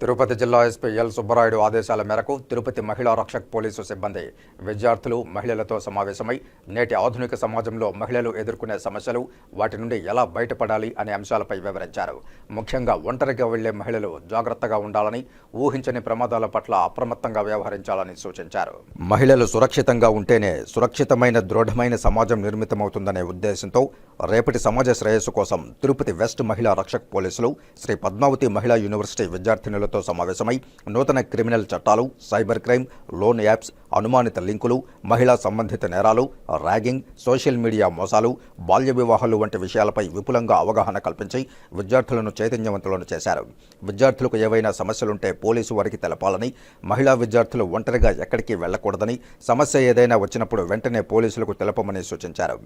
తిరుపతి జిల్లా SP L Subbarayudu ఆదేశాల మేరకు తిరుపతి మహిళా రక్షక్ పోలీసు సిబ్బంది విద్యార్థులు మహిళలతో సమావేశమై నేటి ఆధునిక సమాజంలో మహిళలు ఎదుర్కొనే సమస్యలు వాటి నుండి ఎలా బయటపడాలి అనే అంశాలపై వివరించారు. ముఖ్యంగా ఒంటరిగా వెళ్ళే మహిళలు జాగ్రత్తగా ఉండాలని ఊహించని ప్రమాదాల పట్ల అప్రమత్తంగా వ్యవహరించాలని సూచించారు. మహిళలు సురక్షితంగా ఉంటేనే సురక్షితమైన దృఢమైన సమాజం నిర్మితమవుతుందనే ఉద్దేశంతో రేపటి సమాజ శ్రేయస్సు కోసం తిరుపతి వెస్ట్ మహిళా రక్షక్ పోలీసులు శ్రీ పద్మావతి మహిళా యూనివర్సిటీ విద్యార్థినులు అధికారులతో సమావేశమై నూతన క్రిమినల్ చట్టాలు సైబర్ క్రైమ్ లోన్ యాప్స్ అనుమానిత లింకులు మహిళా సంబంధిత నేరాలు ర్యాగింగ్ సోషల్ మీడియా మోసాలు బాల్య వివాహాలు వంటి విషయాలపై విపులంగా అవగాహన కల్పించి విద్యార్థులను చైతన్యవంతులను చేశారు. విద్యార్థులకు ఏవైనా సమస్యలుంటే పోలీసు వారికి తెలపాలని మహిళా విద్యార్థులు ఒంటరిగా ఎక్కడికి వెళ్ళకూడదని సమస్య ఏదైనా వచ్చినప్పుడు వెంటనే పోలీసులకు తెలపమని సూచించారు.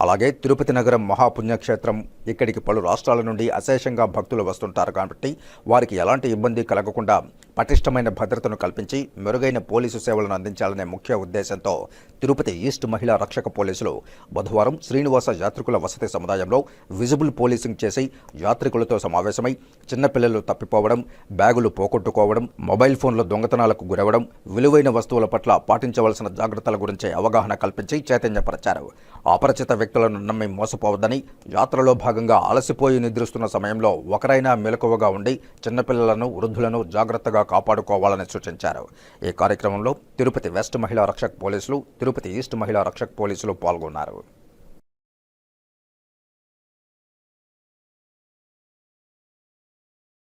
అలాగే తిరుపతి నగరం మహాపుణ్యక్షేత్రం ఇక్కడికి పలు రాష్ట్రాల నుండి అశేషంగా భక్తులు వస్తుంటారు కాబట్టి వారికి ఎలాంటి ఇబ్బంది కలగకుండా పటిష్టమైన భద్రతను కల్పించి మెరుగైన పోలీసు సేవలను అందించారు అందించాలనే ముఖ్య ఉద్దేశంతో తిరుపతి ఈస్ట్ మహిళా రక్షక పోలీసులు బుధవారం శ్రీనివాస యాత్రికుల వసతి సముదాయంలో విజిబుల్ పోలీసింగ్ చేసి యాత్రికులతో సమావేశమై చిన్నపిల్లలు తప్పిపోవడం బ్యాగులు పోగొట్టుకోవడం మొబైల్ ఫోన్ల దొంగతనాలకు గురవడం విలువైన వస్తువుల పట్ల పాటించవలసిన జాగ్రత్తల గురించి అవగాహన కల్పించి చైతన్యపరిచారు. అపరిచిత వ్యక్తులను నమ్మి మోసపోవద్దని యాత్రలో భాగంగా అలసిపోయి నిద్రిస్తున్న సమయంలో ఒకరైనా మెలకువగా ఉండి చిన్నపిల్లలను వృద్ధులను జాగ్రత్తగా కాపాడుకోవాలని సూచించారు. ఈ కార్యక్రమంలో తిరుపతి వెస్ట్ మహిళా రక్షక్ పోలీసులు తిరుపతి ఈస్ట్ మహిళా రక్షక్ పోలీసులు పాల్గొన్నారు.